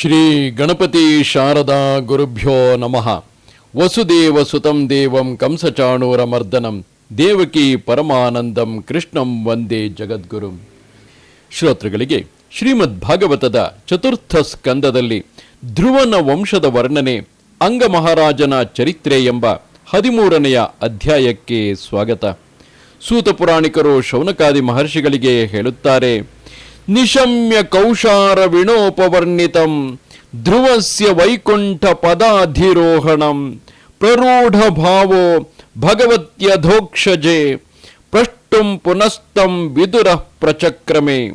ಶ್ರೀ ಗಣಪತಿ ಶಾರದಾ ಗುರುಭ್ಯೋ ನಮಃ. ವಸುದೇವ ಸುತಂ ದೇವಂ ಕಂಸಚಾಣೂರ ಮರ್ದನಂ ದೇವಕಿ ಪರಮಾನಂದಂ ಕೃಷ್ಣಂ ವಂದೇ ಜಗದ್ಗುರುಂ. ಶ್ರೋತೃಗಳಿಗೆ ಶ್ರೀಮದ್ ಭಾಗವತದ ಚತುರ್ಥ ಸ್ಕಂದದಲ್ಲಿ ಧ್ರುವನ ವಂಶದ ವರ್ಣನೆ ಅಂಗ ಮಹಾರಾಜನ ಚರಿತ್ರೆ ಎಂಬ ಹದಿಮೂರನೆಯ ಅಧ್ಯಾಯಕ್ಕೆ ಸ್ವಾಗತ. ಸೂತ ಪುರಾಣಿಕರು ಶೌನಕಾದಿ ಮಹರ್ಷಿಗಳಿಗೆ ಹೇಳುತ್ತಾರೆ ನಿಶಮ್ಯ ಕೌಶಾರ ವಿಣೋಪವರ್ಣಿತಂ, ಧ್ರುವಸ್ಯ ವೈಕುಂಠ ಪದಾಧಿರೋಹಣಂ, ಪ್ರರೂಢ ಭಾವೋ ಭಗವತ್ಯಧೋಕ್ಷಜೆ ಪ್ರಷ್ಟುಂ ಪುನಸ್ತಂ ವಿದುರ ಪ್ರಚಕ್ರಮೆ.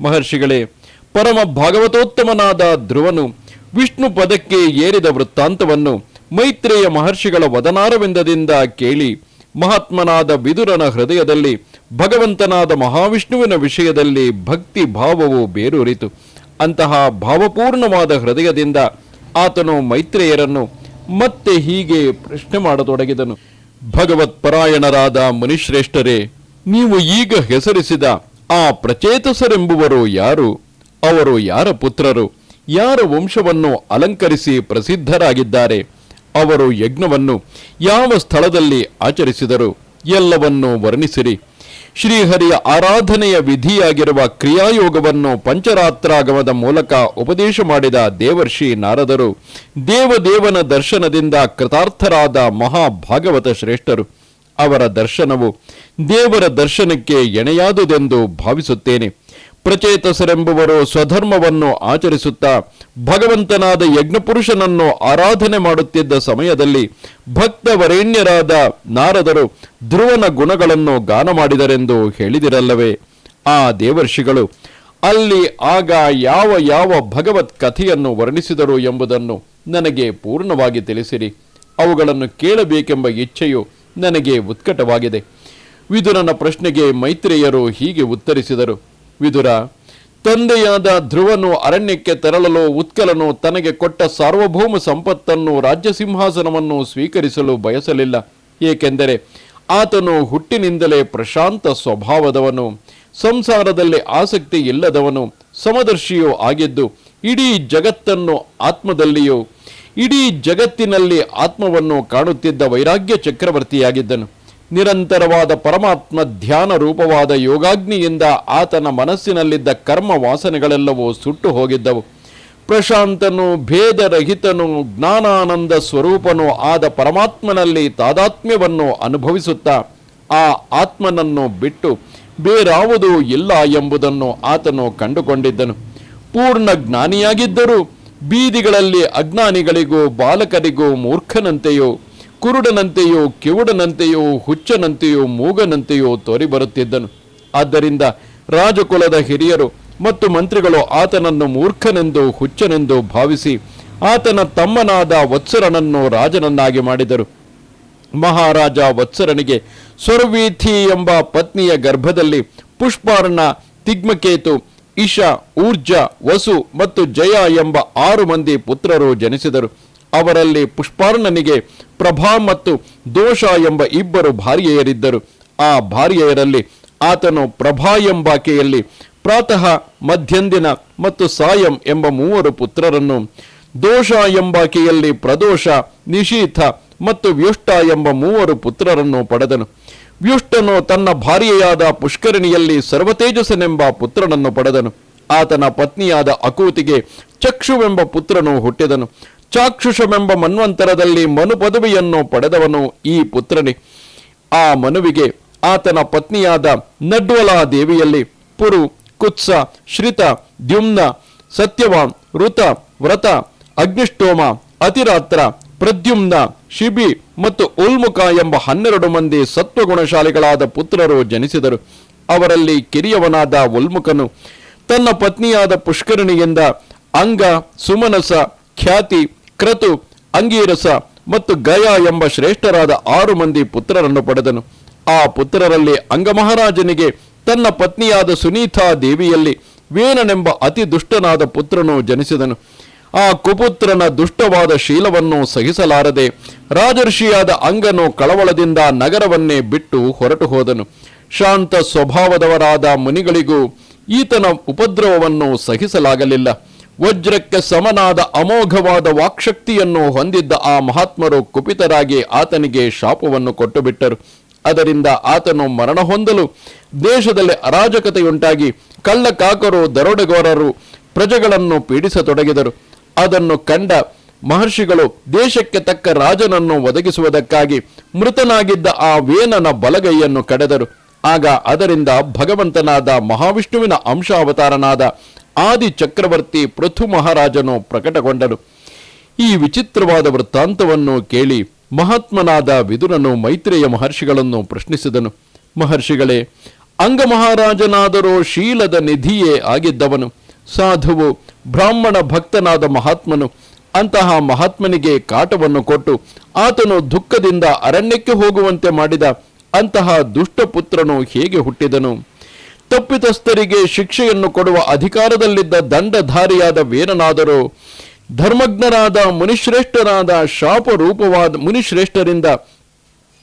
ಮಹರ್ಷಿಗಳೇ, ಪರಮ ಭಾಗವತೋತ್ತಮನಾದ ಧ್ರುವನು ವಿಷ್ಣು ಪದಕ್ಕೆ ಏರಿದ ವೃತ್ತಾಂತವನ್ನು ಮೈತ್ರೇಯ ಮಹರ್ಷಿಗಳ ವದನಾರವಿಂದದಿಂದ ಕೇಳಿ ಮಹಾತ್ಮನಾದ ವಿದುರನ ಹೃದಯದಲ್ಲಿ, ಭಗವಂತನಾದ ಮಹಾವಿಷ್ಣುವಿನ ವಿಷಯದಲ್ಲಿ ಭಕ್ತಿ ಭಾವವು ಬೇರೂರಿತು. ಅಂತಹ ಭಾವಪೂರ್ಣವಾದ ಹೃದಯದಿಂದ ಆತನು ಮೈತ್ರೇಯರನ್ನು ಮತ್ತೆ ಹೀಗೆ ಪ್ರಶ್ನೆ ಮಾಡತೊಡಗಿದನು. ಭಗವತ್ಪರಾಯಣರಾದ ಮುನಿಶ್ರೇಷ್ಠರೇ, ನೀವು ಈಗ ಹೆಸರಿಸಿದ ಆ ಪ್ರಚೇತಸರೆಂಬುವರು ಯಾರು? ಅವರು ಯಾರ ಪುತ್ರರು? ಯಾರ ವಂಶವನ್ನು ಅಲಂಕರಿಸಿ ಪ್ರಸಿದ್ಧರಾಗಿದ್ದಾರೆ? ಅವರು ಯಜ್ಞವನ್ನು ಯಾವ ಸ್ಥಳದಲ್ಲಿ ಆಚರಿಸಿದರು ಎಲ್ಲವನ್ನೂ ವರ್ಣಿಸಿರಿ. ಶ್ರೀಹರಿಯ ಆರಾಧನೆಯ ವಿಧಿಯಾಗಿರುವ ಕ್ರಿಯಾಯೋಗವನ್ನು ಪಂಚರಾತ್ರಾಗಮದ ಮೂಲಕ ಉಪದೇಶ ಮಾಡಿದ ದೇವರ್ಷಿ ನಾರದರು ದೇವದೇವನ ದರ್ಶನದಿಂದ ಕೃತಾರ್ಥರಾದ ಮಹಾಭಾಗವತ ಶ್ರೇಷ್ಠರು. ಅವರ ದರ್ಶನವು ದೇವರ ದರ್ಶನಕ್ಕೆ ಎಣೆಯಾದುದೆಂದು ಭಾವಿಸುತ್ತೇನೆ. ಪ್ರಚೇತಸರೆಂಬುವರು ಸ್ವಧರ್ಮವನ್ನು ಆಚರಿಸುತ್ತಾ ಭಗವಂತನಾದ ಯಜ್ಞಪುರುಷನನ್ನು ಆರಾಧನೆ ಮಾಡುತ್ತಿದ್ದ ಸಮಯದಲ್ಲಿ ಭಕ್ತವರೇಣ್ಯರಾದ ನಾರದರು ಧ್ರುವನ ಗುಣಗಳನ್ನು ಗಾನ ಮಾಡಿದರೆಂದು ಹೇಳಿದಿರಲ್ಲವೇ. ಆ ದೇವರ್ಷಿಗಳು ಅಲ್ಲಿ ಆಗ ಯಾವ ಯಾವ ಭಗವತ್ ಕಥೆಯನ್ನು ವರ್ಣಿಸಿದರು ಎಂಬುದನ್ನು ನನಗೆ ಪೂರ್ಣವಾಗಿ ತಿಳಿಸಿರಿ. ಅವುಗಳನ್ನು ಕೇಳಬೇಕೆಂಬ ಇಚ್ಛೆಯು ನನಗೆ ಉತ್ಕಟವಾಗಿದೆ. ವಿದುರನ ಪ್ರಶ್ನೆಗೆ ಮೈತ್ರೇಯರು ಹೀಗೆ ಉತ್ತರಿಸಿದರು. ವಿದುರ, ತಂದೆಯಾದ ಧ್ರುವನು ಅರಣ್ಯಕ್ಕೆ ತೆರಳಲು ಉತ್ಕಲನು ತನಗೆ ಕೊಟ್ಟ ಸಾರ್ವಭೌಮ ಸಂಪತ್ತನ್ನು ರಾಜ್ಯ ಸಿಂಹಾಸನವನ್ನು ಸ್ವೀಕರಿಸಲು ಬಯಸಲಿಲ್ಲ. ಏಕೆಂದರೆ ಆತನು ಹುಟ್ಟಿನಿಂದಲೇ ಪ್ರಶಾಂತ ಸ್ವಭಾವದವನು, ಸಂಸಾರದಲ್ಲಿ ಆಸಕ್ತಿ ಇಲ್ಲದವನು, ಸಮದರ್ಶಿಯೂ ಆಗಿದ್ದು ಇಡೀ ಜಗತ್ತನ್ನು ಆತ್ಮದಲ್ಲಿಯೂ, ಇಡೀ ಜಗತ್ತಿನಲ್ಲಿ ಆತ್ಮವನ್ನು ಕಾಣುತ್ತಿದ್ದ ವೈರಾಗ್ಯ ಚಕ್ರವರ್ತಿಯಾಗಿದ್ದನು. ನಿರಂತರವಾದ ಪರಮಾತ್ಮ ಧ್ಯಾನ ರೂಪವಾದ ಯೋಗಾಗ್ನಿಯಿಂದ ಆತನ ಮನಸ್ಸಿನಲ್ಲಿದ್ದ ಕರ್ಮ ವಾಸನೆಗಳೆಲ್ಲವೂ ಸುಟ್ಟು ಹೋಗಿದ್ದವು. ಪ್ರಶಾಂತನು, ಭೇದರಹಿತನು, ಜ್ಞಾನಾನಂದ ಸ್ವರೂಪನು ಆದ ಪರಮಾತ್ಮನಲ್ಲಿ ತಾದಾತ್ಮ್ಯವನ್ನು ಅನುಭವಿಸುತ್ತಾ, ಆ ಆತ್ಮನನ್ನು ಬಿಟ್ಟು ಬೇರಾವುದೂ ಇಲ್ಲ ಎಂಬುದನ್ನು ಆತನು ಕಂಡುಕೊಂಡಿದ್ದನು. ಪೂರ್ಣ ಜ್ಞಾನಿಯಾಗಿದ್ದರೂ ಬೀದಿಗಳಲ್ಲಿ ಅಜ್ಞಾನಿಗಳಿಗೂ ಬಾಲಕರಿಗೂ ಮೂರ್ಖನಂತೆಯೋ ಕುರುಡನಂತೆಯೋ ಕಿವುಡನಂತೆಯೋ ಹುಚ್ಚನಂತೆಯೋ ಮೂಗನಂತೆಯೋ ತೋರಿ ಬರುತ್ತಿದ್ದನು ಆದ್ದರಿಂದ ರಾಜಕುಲದ ಹಿರಿಯರು ಮತ್ತು ಮಂತ್ರಿಗಳು ಆತನನ್ನು ಮೂರ್ಖನೆಂದು ಹುಚ್ಚನೆಂದು ಭಾವಿಸಿ ಆತನ ತಮ್ಮನಾದ ವತ್ಸರನನ್ನು ರಾಜನನ್ನಾಗಿ ಮಾಡಿದರು. ಮಹಾರಾಜ ವತ್ಸರನಿಗೆ ಸ್ವರ್ವೀಥಿ ಎಂಬ ಪತ್ನಿಯ ಗರ್ಭದಲ್ಲಿ ಪುಷ್ಪಾರ್ಣ ತಿಗ್ಮಕೇತು ಇಶಾ ಊರ್ಜ, ವಸು ಮತ್ತು ಜಯ ಎಂಬ ಆರು ಮಂದಿ ಪುತ್ರರು ಜನಿಸಿದರು. ಅವರಲ್ಲಿ ಪುಷ್ಪಾರ್ಣನಿಗೆ ಪ್ರಭಾ ಮತ್ತು ದೋಷ ಎಂಬ ಇಬ್ಬರು ಭಾರ್ಯೆಯರಿದ್ದರು. ಆ ಭಾರ್ಯೆಯರಲ್ಲಿ ಆತನು ಪ್ರಭಾ ಎಂಬಾಕೆಯಲ್ಲಿ ಪ್ರಾತಃ ಮಧ್ಯಂದಿನ ಮತ್ತು ಸಾಯಂ ಎಂಬ ಮೂವರು ಪುತ್ರರನ್ನು, ದೋಷ ಎಂಬಾಕೆಯಲ್ಲಿ ಪ್ರದೋಷ ನಿಶೀಥ ಮತ್ತು ವ್ಯುಷ್ಟ ಎಂಬ ಮೂವರು ಪುತ್ರರನ್ನು ಪಡೆದನು. ವ್ಯುಷ್ಟನು ತನ್ನ ಭಾರ್ಯೆಯಾದ ಪುಷ್ಕರಣಿಯಲ್ಲಿ ಸರ್ವತೇಜಸನೆಂಬ ಪುತ್ರನನ್ನು ಪಡೆದನು. ಆತನ ಪತ್ನಿಯಾದ ಅಕೂತಿಗೆ ಚಕ್ಷುವೆಂಬ ಪುತ್ರನು ಹುಟ್ಟಿದನು. ಚಾಕ್ಷುಷವೆಂಬ ಮನ್ವಂತರದಲ್ಲಿ ಮನು ಪದವಿಯನ್ನು ಪಡೆದವನು ಈ ಪುತ್ರನೇ. ಆ ಮನುವಿಗೆ ಆತನ ಪತ್ನಿಯಾದ ನಡ್ವಲಾ ದೇವಿಯಲ್ಲಿ ಪುರು, ಕುತ್ಸ, ಶ್ರಿತ, ದ್ಯುಮ್ನ ಸತ್ಯವಾನ್ ಋತ, ವ್ರತ ಅಗ್ನಿಷ್ಟೋಮ ಅತಿರಾತ್ರ, ಪ್ರದ್ಯುಮ್ನ, ಶಿಬಿ ಮತ್ತು ಉಲ್ಮುಖ ಎಂಬ ಹನ್ನೆರಡು ಮಂದಿ ಸತ್ವಗುಣಶಾಲಿಗಳಾದ ಪುತ್ರರು ಜನಿಸಿದರು. ಅವರಲ್ಲಿ ಕಿರಿಯವನಾದ ಉಲ್ಮುಖನು ತನ್ನ ಪತ್ನಿಯಾದ ಪುಷ್ಕರಣಿಯಿಂದ ಅಂಗ, ಸುಮನಸ, ಖ್ಯಾತಿ ಕ್ರತು ಅಂಗೀರಸ ಮತ್ತು ಗಯ ಎಂಬ ಶ್ರೇಷ್ಠರಾದ ಆರು ಮಂದಿ ಪುತ್ರರನ್ನು ಪಡೆದನು. ಆ ಪುತ್ರರಲ್ಲಿ ಅಂಗಮಹಾರಾಜನಿಗೆ ತನ್ನ ಪತ್ನಿಯಾದ ಸುನೀತಾ ದೇವಿಯಲ್ಲಿ ವೇನನೆಂಬ ಅತಿ ದುಷ್ಟನಾದ ಪುತ್ರನು ಜನಿಸಿದನು. ಆ ಕುಪುತ್ರನ ದುಷ್ಟವಾದ ಶೀಲವನ್ನು ಸಹಿಸಲಾರದೆ ರಾಜರ್ಷಿಯಾದ ಅಂಗನು ಕಳವಳದಿಂದ ನಗರವನ್ನೇ ಬಿಟ್ಟು ಹೊರಟು ಹೋದನು. ಶಾಂತ ಸ್ವಭಾವದವರಾದ ಮುನಿಗಳಿಗೂ ಈತನ ಉಪದ್ರವವನ್ನು ಸಹಿಸಲಾಗಲಿಲ್ಲ. ವಜ್ರಕ್ಕೆ ಸಮನಾದ ಅಮೋಘವಾದ ವಾಕ್ಶಕ್ತಿಯನ್ನು ಹೊಂದಿದ್ದ ಆ ಮಹಾತ್ಮರು ಕುಪಿತರಾಗಿ ಆತನಿಗೆ ಶಾಪವನ್ನು ಕೊಟ್ಟುಬಿಟ್ಟರು. ಅದರಿಂದ ಆತನು ಮರಣ ಹೊಂದಲು ದೇಶದಲ್ಲಿ ಅರಾಜಕತೆಯುಂಟಾಗಿ ಕಳ್ಳಕಾಕರು, ದರೋಡೆಗೋರರು ಪ್ರಜೆಗಳನ್ನು ಪೀಡಿಸತೊಡಗಿದರು. ಅದನ್ನು ಕಂಡ ಮಹರ್ಷಿಗಳು ದೇಶಕ್ಕೆ ತಕ್ಕ ರಾಜನನ್ನು ಒದಗಿಸುವುದಕ್ಕಾಗಿ ಮೃತನಾಗಿದ್ದ ಆ ವೇನನ ಬಲಗೈಯನ್ನು ಕಡೆದರು. ಆಗ ಅದರಿಂದ ಭಗವಂತನಾದ ಮಹಾವಿಷ್ಣುವಿನ ಅಂಶಾವತಾರನಾದ ಆದಿ ಚಕ್ರವರ್ತಿ ಪೃಥು ಮಹಾರಾಜನು ಪ್ರಕಟಗೊಂಡನು. ಈ ವಿಚಿತ್ರವಾದ ವೃತ್ತಾಂತವನ್ನು ಕೇಳಿ ಮಹಾತ್ಮನಾದ ವಿದುರನು ಮೈತ್ರೇಯ ಮಹರ್ಷಿಗಳನ್ನು ಪ್ರಶ್ನಿಸಿದನು. ಮಹರ್ಷಿಗಳೇ, ಅಂಗಮಹಾರಾಜನಾದರೂ ಶೀಲದ ನಿಧಿಯೇ ಆಗಿದ್ದವನು. ಸಾಧುವು, ಬ್ರಾಹ್ಮಣ ಭಕ್ತನಾದ ಮಹಾತ್ಮನು ಅಂತಹ ಮಹಾತ್ಮನಿಗೆ ಕಾಟವನ್ನು ಕೊಟ್ಟು ಆತನು ದುಃಖದಿಂದ ಅರಣ್ಯಕ್ಕೆ ಹೋಗುವಂತೆ ಮಾಡಿದ ಅಂತಹ ದುಷ್ಟಪುತ್ರನು ಹೇಗೆ ಹುಟ್ಟಿದನು? ತಪ್ಪಿತಸ್ಥರಿಗೆ ಶಿಕ್ಷೆಯನ್ನು ಕೊಡುವ ಅಧಿಕಾರದಲ್ಲಿದ್ದ ದಂಡಧಾರಿಯಾದ ವೇರನಾದರೂ. ಧರ್ಮಜ್ಞರಾದ ಮುನಿಶ್ರೇಷ್ಠರಾದ ಶಾಪರೂಪವಾದ, ಮುನಿಶ್ರೇಷ್ಠರಿಂದ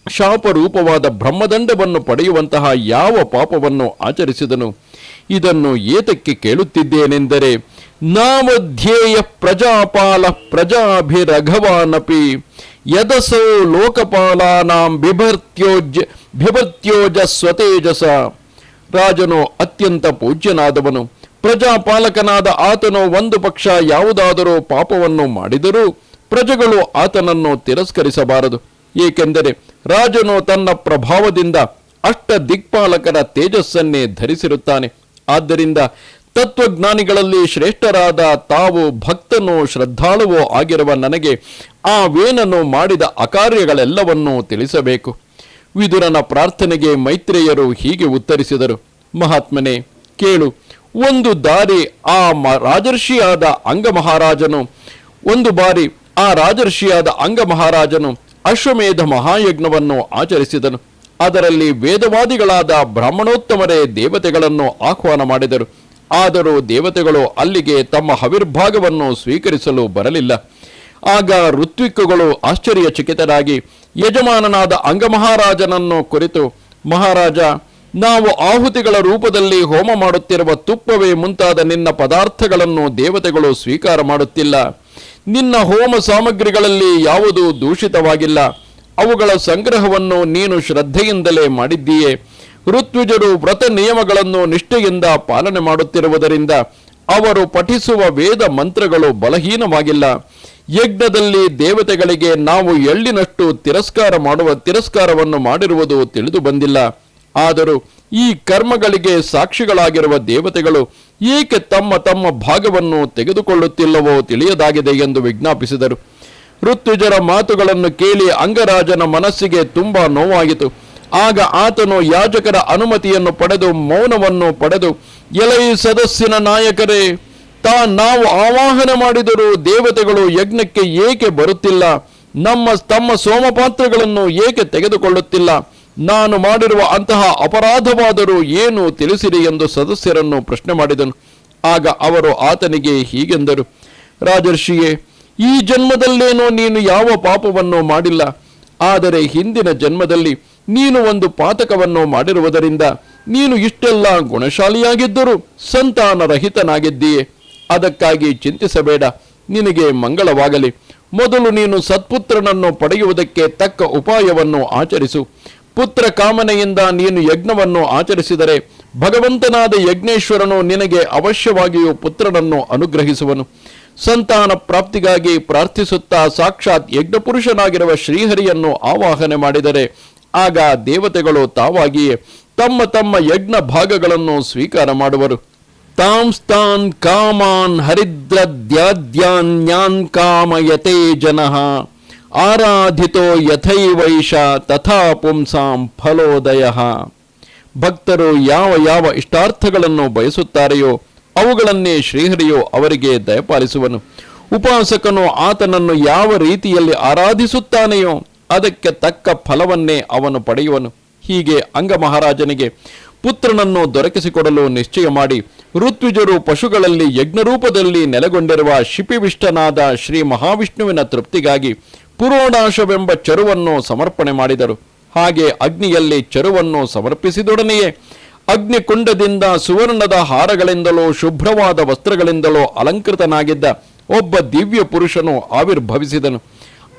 ಶಾಪರೂಪವಾದ ಬ್ರಹ್ಮದಂಡವನ್ನು ಪಡೆಯುವಂತಹ ಯಾವ ಪಾಪವನ್ನು ಆಚರಿಸಿದನು? ಇದನ್ನು ಏತಕ್ಕೆ ಕೇಳುತ್ತಿದ್ದೇನೆಂದರೆ, ನಾಮಧ್ಯೇಯ ಪ್ರಜಾಪಾಲ ಪ್ರಜಾಭಿರಘವಾನಪಿ ಯದಸೋ ಲೋಕಪಾಲಾನಾಂ ಬಿಭರ್ತ್ಯೋಜ ಬಿಭರ್ತ್ಯೋಜ ಸ್ವತೇಜಸ ರಾಜನು ಅತ್ಯಂತ ಪೂಜ್ಯನಾದವನು. ಪ್ರಜಾಪಾಲಕನಾದ ಆತನು ಒಂದು ಪಕ್ಷ ಯಾವುದಾದರೂ ಪಾಪವನ್ನು ಮಾಡಿದರೂ ಪ್ರಜೆಗಳು ಆತನನ್ನು ತಿರಸ್ಕರಿಸಬಾರದು. ಏಕೆಂದರೆ ರಾಜನು ತನ್ನ ಪ್ರಭಾವದಿಂದ ಅಷ್ಟ ದಿಕ್ಪಾಲಕರ ತೇಜಸ್ಸನ್ನೇ ಧರಿಸಿರುತ್ತಾನೆ. ಆದ್ದರಿಂದ ತತ್ವಜ್ಞಾನಿಗಳಲ್ಲಿ ಶ್ರೇಷ್ಠರಾದ ತಾವು ಭಕ್ತನೋ ಶ್ರದ್ಧಾಳುವೋ ಆಗಿರುವ ನನಗೆ ಆ ವೇನನು ಮಾಡಿದ ಅಕಾರ್ಯಗಳೆಲ್ಲವನ್ನೂ ತಿಳಿಸಬೇಕು. ವಿದುರನ ಪ್ರಾರ್ಥನೆಗೆ ಮೈತ್ರೇಯರು ಹೀಗೆ ಉತ್ತರಿಸಿದರು. ಮಹಾತ್ಮನೆ, ಕೇಳು, ಒಂದು ದಾರಿ ಆ ರಾಜರ್ಷಿಯಾದ ಅಂಗಮಹಾರಾಜನು, ಒಂದು ಬಾರಿ ಆ ರಾಜರ್ಷಿಯಾದ ಅಂಗಮಹಾರಾಜನು ಅಶ್ವಮೇಧ ಮಹಾಯಜ್ಞವನ್ನು ಆಚರಿಸಿದನು. ಅದರಲ್ಲಿ ವೇದವಾದಿಗಳಾದ ಬ್ರಾಹ್ಮಣೋತ್ತಮರೇ ದೇವತೆಗಳನ್ನು ಆಹ್ವಾನ ಮಾಡಿದರು. ಆದರೂ ದೇವತೆಗಳು ಅಲ್ಲಿಗೆ ತಮ್ಮ ಹವಿರ್ಭಾಗವನ್ನು ಸ್ವೀಕರಿಸಲು ಬರಲಿಲ್ಲ. ಆಗ ಋತ್ವಿಕ್ಕುಗಳು ಆಶ್ಚರ್ಯಚಕಿತರಾಗಿ ಯಜಮಾನನಾದ ಅಂಗಮಹಾರಾಜನನ್ನು ಕುರಿತು, ಮಹಾರಾಜ, ನಾವು ಆಹುತಿಗಳ ರೂಪದಲ್ಲಿ ಹೋಮ ಮಾಡುತ್ತಿರುವ ತುಪ್ಪವೇ ಮುಂತಾದ ನಿನ್ನ ಪದಾರ್ಥಗಳನ್ನು ದೇವತೆಗಳು ಸ್ವೀಕಾರ ಮಾಡುತ್ತಿಲ್ಲ. ನಿನ್ನ ಹೋಮ ಸಾಮಗ್ರಿಗಳಲ್ಲಿ ಯಾವುದೂ ದೂಷಿತವಾಗಿಲ್ಲ. ಅವುಗಳ ಸಂಗ್ರಹವನ್ನು ನೀನು ಶ್ರದ್ಧೆಯಿಂದಲೇ ಮಾಡಿದ್ದೀಯೇ. ಋತ್ವಿಜರು ವ್ರತ ನಿಯಮಗಳನ್ನು ನಿಷ್ಠೆಯಿಂದ ಪಾಲನೆ ಮಾಡುತ್ತಿರುವುದರಿಂದ ಅವರು ಪಠಿಸುವ ವೇದ ಮಂತ್ರಗಳು ಬಲಹೀನವಾಗಿಲ್ಲ. ಯಜ್ಞದಲ್ಲಿ ದೇವತೆಗಳಿಗೆ ನಾವು ಎಳ್ಳಿನಷ್ಟು ತಿರಸ್ಕಾರ ಮಾಡುವ ತಿರಸ್ಕಾರವನ್ನು ಮಾಡಿರುವುದು ತಿಳಿದು ಬಂದಿಲ್ಲ. ಆದರೂ ಈ ಕರ್ಮಗಳಿಗೆ ಸಾಕ್ಷಿಗಳಾಗಿರುವ ದೇವತೆಗಳು ಏಕೆ ತಮ್ಮ ತಮ್ಮ ಭಾಗವನ್ನು ತೆಗೆದುಕೊಳ್ಳುತ್ತಿಲ್ಲವೋ ತಿಳಿಯದಾಗಿದೆ ಎಂದು ವಿಜ್ಞಾಪಿಸಿದರು. ಋತ್ವಿಜರ ಮಾತುಗಳನ್ನು ಕೇಳಿ ಅಂಗರಾಜನ ಮನಸ್ಸಿಗೆ ತುಂಬಾ ನೋವಾಯಿತು. ಆಗ ಆತನು ಯಾಜಕರ ಅನುಮತಿಯನ್ನು ಪಡೆದು ಮೌನವನ್ನು ಪಡೆದು, ಎಲೈ ಸದಸ್ಸಿನ ನಾಯಕರೇ ತಾ ನಾವು ಆವಾಹನ ಮಾಡಿದರೂ ದೇವತೆಗಳು ಯಜ್ಞಕ್ಕೆ ಏಕೆ ಬರುತ್ತಿಲ್ಲ? ನಮ್ಮ, ತಮ್ಮ ಸೋಮಪಾತ್ರಗಳನ್ನು ಏಕೆ ತೆಗೆದುಕೊಳ್ಳುತ್ತಿಲ್ಲ? ನಾನು ಮಾಡಿರುವ ಅಂತಹ ಅಪರಾಧವಾದರೂ ಏನು ತಿಳಿಸಿರಿ ಎಂದು ಸದಸ್ಯರನ್ನು ಪ್ರಶ್ನೆ ಮಾಡಿದನು. ಆಗ ಅವರು ಆತನಿಗೆ ಹೀಗೆಂದರು. ರಾಜರ್ಷಿಯೇ, ಈ ಜನ್ಮದಲ್ಲೇನೋ ನೀನು ಯಾವ ಪಾಪವನ್ನು ಮಾಡಿಲ್ಲ. ಆದರೆ ಹಿಂದಿನ ಜನ್ಮದಲ್ಲಿ ನೀನು ಒಂದು ಪಾತಕವನ್ನು ಮಾಡಿರುವುದರಿಂದ ನೀನು ಇಷ್ಟೆಲ್ಲ ಗುಣಶಾಲಿಯಾಗಿದ್ದರೂ ಸಂತಾನರಹಿತನಾಗಿದ್ದೀಯೆ. ಅದಕ್ಕಾಗಿ ಚಿಂತಿಸಬೇಡ, ನಿನಗೆ ಮಂಗಳವಾಗಲಿ. ಮೊದಲು ನೀನು ಸತ್ಪುತ್ರನನ್ನು ಪಡೆಯುವುದಕ್ಕೆ ತಕ್ಕ ಉಪಾಯವನ್ನು ಆಚರಿಸು. ಪುತ್ರ ಕಾಮನೆಯಿಂದ ನೀನು ಯಜ್ಞವನ್ನು ಆಚರಿಸಿದರೆ ಭಗವಂತನಾದ ಯಜ್ಞೇಶ್ವರನು ನಿನಗೆ ಅವಶ್ಯವಾಗಿಯೂ ಪುತ್ರನನ್ನು ಅನುಗ್ರಹಿಸುವನು. ಸಂತಾನ ಪ್ರಾಪ್ತಿಗಾಗಿ ಪ್ರಾರ್ಥಿಸುತ್ತಾ ಸಾಕ್ಷಾತ್ ಯಜ್ಞಪುರುಷನಾಗಿರುವ ಶ್ರೀಹರಿಯನ್ನು ಆವಾಹನೆ ಮಾಡಿದರೆ ಆಗ ದೇವತೆಗಳು ತಾವಾಗಿಯೇ ತಮ್ಮ ತಮ್ಮ ಯಜ್ಞ ಭಾಗಗಳನ್ನು ಸ್ವೀಕಾರ ಮಾಡುವರು. ತಾಂಸ್ತಾನ್ ಕಾಮಾನ್ ಹರಿದ್ರದ್ಯಾದ್ಯಾನ್ಯಾನ್ ಕಾಮಯತೆ ಜನಃ ಆರಾಧಿತೋ ಯಥೈವೈಷ ತಥಾ ಪುಂಸಾಂ ಫಲೋದಯ ಭಕ್ತರು ಯಾವ ಯಾವ ಇಷ್ಟಾರ್ಥಗಳನ್ನು ಬಯಸುತ್ತಾರೆಯೋ ಅವುಗಳನ್ನೇ ಶ್ರೀಹರಿಯು ಅವರಿಗೆ ದಯಪಾಲಿಸುವನು. ಉಪಾಸಕನು ಆತನನ್ನು ಯಾವ ರೀತಿಯಲ್ಲಿ ಆರಾಧಿಸುತ್ತಾನೆಯೋ ಅದಕ್ಕೆ ತಕ್ಕ ಫಲವನ್ನೇ ಅವನು ಪಡೆಯುವನು. ಹೀಗೆ ಅಂಗಮಹಾರಾಜನಿಗೆ ಪುತ್ರನನ್ನು ದೊರಕಿಸಿಕೊಡಲು ನಿಶ್ಚಯ ಮಾಡಿ ಋತ್ವಿಜರು ಪಶುಗಳಲ್ಲಿ ಯಜ್ಞರೂಪದಲ್ಲಿ ನೆಲೆಗೊಂಡಿರುವ ಶಿಪಿವಿಷ್ಟನಾದ ಶ್ರೀ ಮಹಾವಿಷ್ಣುವಿನ ತೃಪ್ತಿಗಾಗಿ ಪುರೋಣಾಶವೆಂಬ ಚರುವನ್ನು ಸಮರ್ಪಣೆ ಮಾಡಿದರು. ಹಾಗೆ ಅಗ್ನಿಯಲ್ಲಿ ಚರುವನ್ನು ಸಮರ್ಪಿಸಿದೊಡನೆಯೇ ಅಗ್ನಿಕುಂಡದಿಂದ ಸುವರ್ಣದ ಹಾರಗಳಿಂದಲೋ ಶುಭ್ರವಾದ ವಸ್ತ್ರಗಳಿಂದಲೋ ಅಲಂಕೃತನಾಗಿದ್ದ ಒಬ್ಬ ದಿವ್ಯ ಪುರುಷನು ಆವಿರ್ಭವಿಸಿದನು.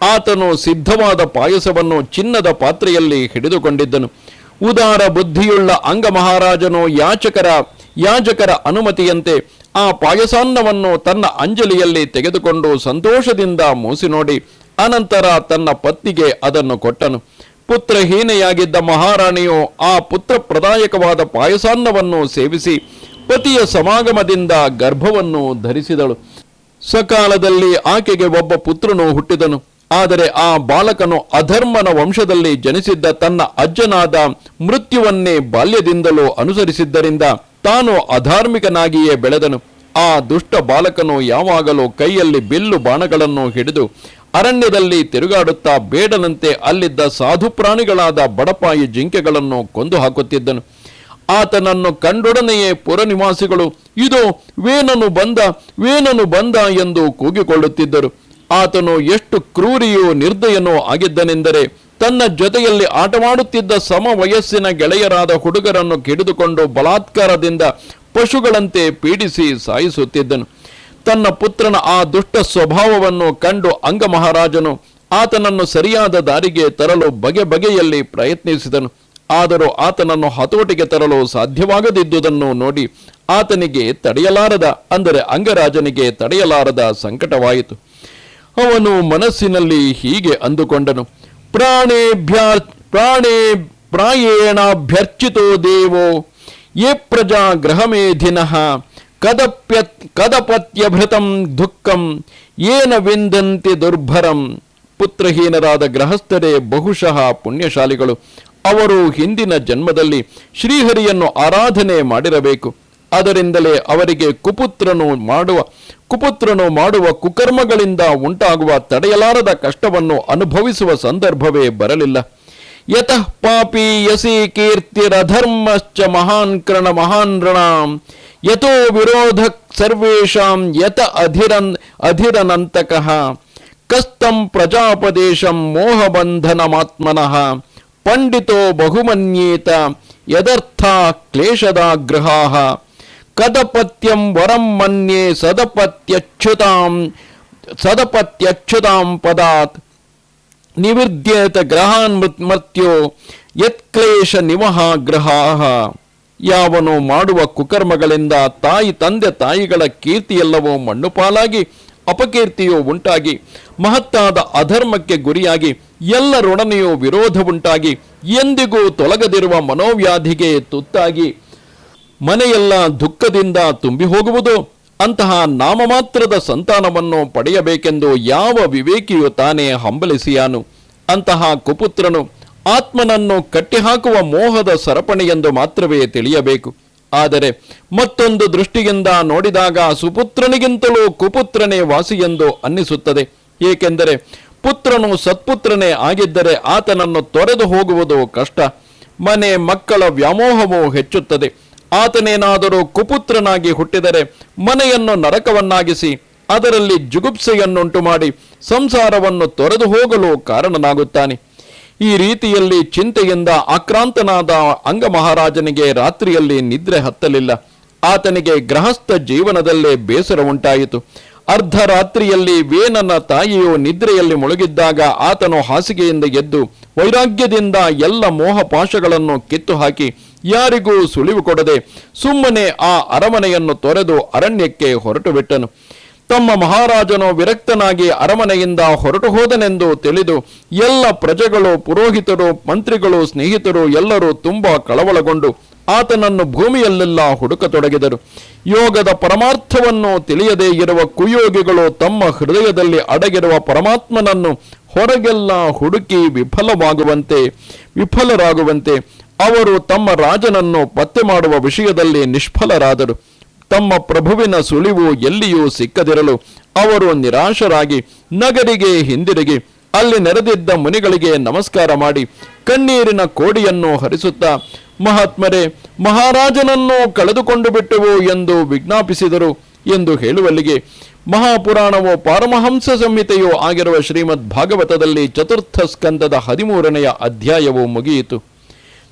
ಆತನು ಸಿದ್ಧವಾದ ಪಾಯಸವನ್ನು ಚಿನ್ನದ ಪಾತ್ರೆಯಲ್ಲಿ ಹಿಡಿದುಕೊಂಡಿದ್ದನು. ಉದಾರ ಬುದ್ಧಿಯುಳ್ಳ ಅಂಗ ಮಹಾರಾಜನು ಯಾಚಕರ, ಯಾಜಕರ ಅನುಮತಿಯಂತೆ ಆ ಪಾಯಸಾನ್ನವನ್ನು ತನ್ನ ಅಂಜಲಿಯಲ್ಲಿ ತೆಗೆದುಕೊಂಡು ಸಂತೋಷದಿಂದ ಮೂಸಿ ನೋಡಿ ಅನಂತರ ತನ್ನ ಪತ್ನಿಗೆ ಅದನ್ನು ಕೊಟ್ಟನು. ಪುತ್ರಹೀನೆಯಾಗಿದ್ದ ಮಹಾರಾಣಿಯು ಆ ಪುತ್ರ ಪ್ರದಾಯಕವಾದ ಪಾಯಸಾನ್ನವನ್ನು ಸೇವಿಸಿ ಪತಿಯ ಸಮಾಗಮದಿಂದ ಗರ್ಭವನ್ನು ಧರಿಸಿದಳು. ಸಕಾಲದಲ್ಲಿ ಆಕೆಗೆ ಒಬ್ಬ ಪುತ್ರನು ಹುಟ್ಟಿದನು. ಆದರೆ ಆ ಬಾಲಕನು ಅಧರ್ಮನ ವಂಶದಲ್ಲಿ ಜನಿಸಿದ್ದ ತನ್ನ ಅಜ್ಜನಾದ ಮೃತ್ಯುವನ್ನೇ ಬಾಲ್ಯದಿಂದಲೂ ಅನುಸರಿಸಿದ್ದರಿಂದ ತಾನು ಅಧಾರ್ಮಿಕನಾಗಿಯೇ ಬೆಳೆದನು. ಆ ದುಷ್ಟ ಬಾಲಕನು ಯಾವಾಗಲೂ ಕೈಯಲ್ಲಿ ಬಿಲ್ಲು ಬಾಣಗಳನ್ನು ಹಿಡಿದು ಅರಣ್ಯದಲ್ಲಿ ತಿರುಗಾಡುತ್ತಾ ಬೇಡನಂತೆ ಅಲ್ಲಿದ್ದ ಸಾಧು ಪ್ರಾಣಿಗಳಾದ ಬಡಪಾಯಿ ಜಿಂಕೆಗಳನ್ನು ಕೊಂದು ಹಾಕುತ್ತಿದ್ದನು. ಆತನನ್ನು ಕಂಡೊಡನೆಯೇ ಪುರನಿವಾಸಿಗಳು, ಇದು, ವೇನನು ಬಂದ ವೇನನು ಬಂದ ಎಂದು ಕೂಗಿಕೊಳ್ಳುತ್ತಿದ್ದರು. ಆತನು ಎಷ್ಟು ಕ್ರೂರಿಯೋ ನಿರ್ದಯನೋ ಆಗಿದ್ದನೆಂದರೆ ತನ್ನ ಜೊತೆಯಲ್ಲಿ ಆಟವಾಡುತ್ತಿದ್ದ ಸಮ ವಯಸ್ಸಿನ ಗೆಳೆಯರಾದ ಹುಡುಗರನ್ನು ಕಿಡಿದುಕೊಂಡು ಬಲಾತ್ಕಾರದಿಂದ ಪಶುಗಳಂತೆ ಪೀಡಿಸಿ ಸಾಯಿಸುತ್ತಿದ್ದನು. ತನ್ನ ಪುತ್ರನ ಆ ದುಷ್ಟ ಸ್ವಭಾವವನ್ನು ಕಂಡು ಅಂಗ ಮಹಾರಾಜನು ಆತನನ್ನು ಸರಿಯಾದ ದಾರಿಗೆ ತರಲು ಬಗೆ ಬಗೆಯಲ್ಲಿ ಪ್ರಯತ್ನಿಸಿದನು. ಆದರೂ ಆತನನ್ನು ಹತೋಟಿಗೆ ತರಲು ಸಾಧ್ಯವಾಗದಿದ್ದುದನ್ನು ನೋಡಿ ಆತನಿಗೆ ತಡೆಯಲಾರದ ಅಂದರೆ ಅಂಗರಾಜನಿಗೆ ತಡೆಯಲಾರದ ಸಂಕಟವಾಯಿತು. ಅವನು ಮನಸ್ಸಿನಲ್ಲಿ ಹೀಗೆ ಅಂದುಕೊಂಡನು. ಪ್ರಾಣೇಭ್ಯ ಪ್ರಾಣೇ ಪ್ರಾಯೇಣಾಭ್ಯರ್ಚಿತೋ ದೇವೋ, ಯೇ ಪ್ರಜಾ ಗ್ರಹಮೇಧಿನಃ ಕದಪ್ಯ, ಕದಪತ್ಯಭೃತಂ ದುಃಖಂ, ಏನ ವಿಂದಂತೆ ದುರ್ಭರಂ. ಪುತ್ರಹೀನರಾದ ಗೃಹಸ್ಥರೇ, ಬಹುಶಃ ಪುಣ್ಯಶಾಲಿಗಳು, ಅವರು ಹಿಂದಿನ ಜನ್ಮದಲ್ಲಿ ಶ್ರೀಹರಿಯನ್ನು ಆರಾಧನೆ ಮಾಡಿರಬೇಕು. ಅದರಿಂದಲೇ ಅವರಿಗೆ ಕುಪುತ್ರನು ಮಾಡುವ ಕುಪುತ್ರನು ಮಾಡುವ ಕುಕರ್ಮಗಳಿಂದ ಉಂಟಾಗುವ ತಡೆಯಲಾರದ ಕಷ್ಟವನ್ನು ಅನುಭವಿಸುವ ಸಂದರ್ಭವೇ ಬರಲಿಲ್ಲ. ಯತಃ ಪಾಪಿ ಯಸಿ ಕೀರ್ತಿರಧರ್ಮಶ್ಚ ಮಹಾನ್ ಕರ್ಣ ಮಹಾನ್ ಋಣಾಂ ಯಥೋ ವಿರೋಧ ಸರ್ವೇಷಾಂ ಯತ ಅಧಿರನ್, ಅಧಿರನಂತಕಃ, ಕಸ್ತಂ ಪ್ರಜಾಪದೇಶಂ ಮೋಹಬಂಧನಮಾತ್ಮನಃ, ಪಂಡಿತೋ ಬಹುಮನ್ಯೇತ, ಯದರ್ಥ ಕ್ಲೇಶದಾಗ್ರಹಾಃ. ಕದಪತ್ಯಂ ವರಂ ಮನ್ಯೆ ಸದಪತ್ಯಚ್ಯುತಾಂ ಸದಪತ್ಯಚ್ಯುತಾಂ ಪದಾತ್. ನಿವಿದ್ಯೇತ ಗ್ರಹಾನ್ ಮೃತ್ಯೋ ಯತ್ಕ್ಲೇಶ ನಿವಹ ಗ್ರಹಾಹ ಯಾವನು ಮಾಡುವ ಕುಕರ್ಮಗಳಿಂದ ತಾಯಿ ತಂದೆ ತಾಯಿಗಳ ಕೀರ್ತಿಯೆಲ್ಲವೋ ಮಣ್ಣು ಪಾಲಾಗಿ, ಅಪಕೀರ್ತಿಯು ಉಂಟಾಗಿ, ಮಹತ್ತಾದ ಅಧರ್ಮಕ್ಕೆ ಗುರಿಯಾಗಿ, ಎಲ್ಲರೊಡನೆಯೂ ವಿರೋಧ ಉಂಟಾಗಿ ಎಂದಿಗೂ ತೊಲಗದಿರುವ ಮನೋವ್ಯಾಧಿಗೆ ತುತ್ತಾಗಿ. ಮನೆಯೆಲ್ಲ ದುಃಖದಿಂದ ತುಂಬಿ ಹೋಗುವುದು. ಅಂತಹ ನಾಮಮಾತ್ರದ ಸಂತಾನವನ್ನು ಪಡೆಯಬೇಕೆಂದು ಯಾವ ವಿವೇಕಿಯು ತಾನೇ ಹಂಬಲಿಸಿಯಾನು. ಅಂತಹ ಕುಪುತ್ರನು ಆತ್ಮನನ್ನು ಕಟ್ಟಿಹಾಕುವ ಮೋಹದ ಸರಪಣಿಯೆಂದು ಮಾತ್ರವೇ ತಿಳಿಯಬೇಕು. ಆದರೆ ಮತ್ತೊಂದು ದೃಷ್ಟಿಯಿಂದ ನೋಡಿದಾಗ ಸುಪುತ್ರನಿಗಿಂತಲೂ ಕುಪುತ್ರನೇ ವಾಸಿಯೆಂದು ಅನ್ನಿಸುತ್ತದೆ. ಏಕೆಂದರೆ ಪುತ್ರನು ಸತ್ಪುತ್ರನೇ ಆಗಿದ್ದರೆ ಆತನನ್ನು ತೊರೆದು ಹೋಗುವುದು ಕಷ್ಟ. ಮನೆ ಮಕ್ಕಳ ವ್ಯಾಮೋಹವು ಹೆಚ್ಚುತ್ತದೆ. ಆತನೇನಾದರೂ ಕುಪುತ್ರನಾಗಿ ಹುಟ್ಟಿದರೆ ಮನೆಯನ್ನು ನರಕವನ್ನಾಗಿಸಿ ಅದರಲ್ಲಿ ಜುಗುಪ್ಸೆಯನ್ನುಂಟು ಮಾಡಿ ಸಂಸಾರವನ್ನು ತೊರೆದು ಹೋಗಲು ಕಾರಣನಾಗುತ್ತಾನೆ. ಈ ರೀತಿಯಲ್ಲಿ ಚಿಂತೆಯಿಂದ ಆಕ್ರಾಂತನಾದ ಅಂಗಮಹಾರಾಜನಿಗೆ ರಾತ್ರಿಯಲ್ಲಿ ನಿದ್ರೆ ಹತ್ತಲಿಲ್ಲ. ಆತನಿಗೆ ಗೃಹಸ್ಥ ಜೀವನದಲ್ಲೇ ಬೇಸರ ಉಂಟಾಯಿತು. ಅರ್ಧರಾತ್ರಿಯಲ್ಲಿ ವೇನನ ತಾಯಿಯು ನಿದ್ರೆಯಲ್ಲಿ ಮುಳುಗಿದ್ದಾಗ ಆತನು ಹಾಸಿಗೆಯಿಂದ ಎದ್ದು ವೈರಾಗ್ಯದಿಂದ ಎಲ್ಲ ಮೋಹಪಾಶಗಳನ್ನು ಕಿತ್ತು ಹಾಕಿ ಯಾರಿಗೂ ಸುಳಿವು ಕೊಡದೆ ಸುಮ್ಮನೆ ಆ ಅರಮನೆಯನ್ನು ತೊರೆದು ಅರಣ್ಯಕ್ಕೆ ಹೊರಟು ಬಿಟ್ಟನು. ತಮ್ಮ ಮಹಾರಾಜನು ವಿರಕ್ತನಾಗಿ ಅರಮನೆಯಿಂದ ಹೊರಟು ಹೋದನೆಂದು ತಿಳಿದು ಎಲ್ಲ ಪ್ರಜೆಗಳು, ಪುರೋಹಿತರು, ಮಂತ್ರಿಗಳು, ಸ್ನೇಹಿತರು ಎಲ್ಲರೂ ತುಂಬಾ ಕಳವಳಗೊಂಡು ಆತನನ್ನು ಭೂಮಿಯಲ್ಲೆಲ್ಲ ಹುಡುಕತೊಡಗಿದರು. ಯೋಗದ ಪರಮಾರ್ಥವನ್ನು ತಿಳಿಯದೇ ಇರುವ ಕುಯೋಗಿಗಳು ತಮ್ಮ ಹೃದಯದಲ್ಲಿ ಅಡಗಿರುವ ಪರಮಾತ್ಮನನ್ನು ಹೊರಗೆಲ್ಲ ಹುಡುಕಿ ವಿಫಲವಾಗುವಂತೆ, ವಿಫಲರಾಗುವಂತೆ ಅವರು ತಮ್ಮ ರಾಜನನ್ನು ಪತ್ತೆ ಮಾಡುವ ವಿಷಯದಲ್ಲಿ ನಿಷ್ಫಲರಾದರು. ತಮ್ಮ ಪ್ರಭುವಿನ ಸುಳಿವು ಎಲ್ಲಿಯೂ ಸಿಕ್ಕದಿರಲು ಅವರು ನಿರಾಶರಾಗಿ ನಗರಿಗೆ ಹಿಂದಿರುಗಿ, ಅಲ್ಲಿ ನೆರೆದಿದ್ದ ಮುನಿಗಳಿಗೆ ನಮಸ್ಕಾರ ಮಾಡಿ, ಕಣ್ಣೀರಿನ ಕೋಡಿಯನ್ನು ಹರಿಸುತ್ತಾ, ಮಹಾತ್ಮರೇ, ಮಹಾರಾಜನನ್ನು ಕಳೆದುಕೊಂಡು ಬಿಟ್ಟೆವು ಎಂದು ವಿಜ್ಞಾಪಿಸಿದರು ಎಂದು ಹೇಳುವಲ್ಲಿಗೆ, ಮಹಾಪುರಾಣವು ಪಾರಮಹಂಸ ಸಂಹಿತೆಯೂ ಆಗಿರುವ ಶ್ರೀಮದ್ ಭಾಗವತದಲ್ಲಿ ಚತುರ್ಥ ಸ್ಕಂದದ ಹದಿಮೂರನೆಯ ಅಧ್ಯಾಯವು ಮುಗಿಯಿತು.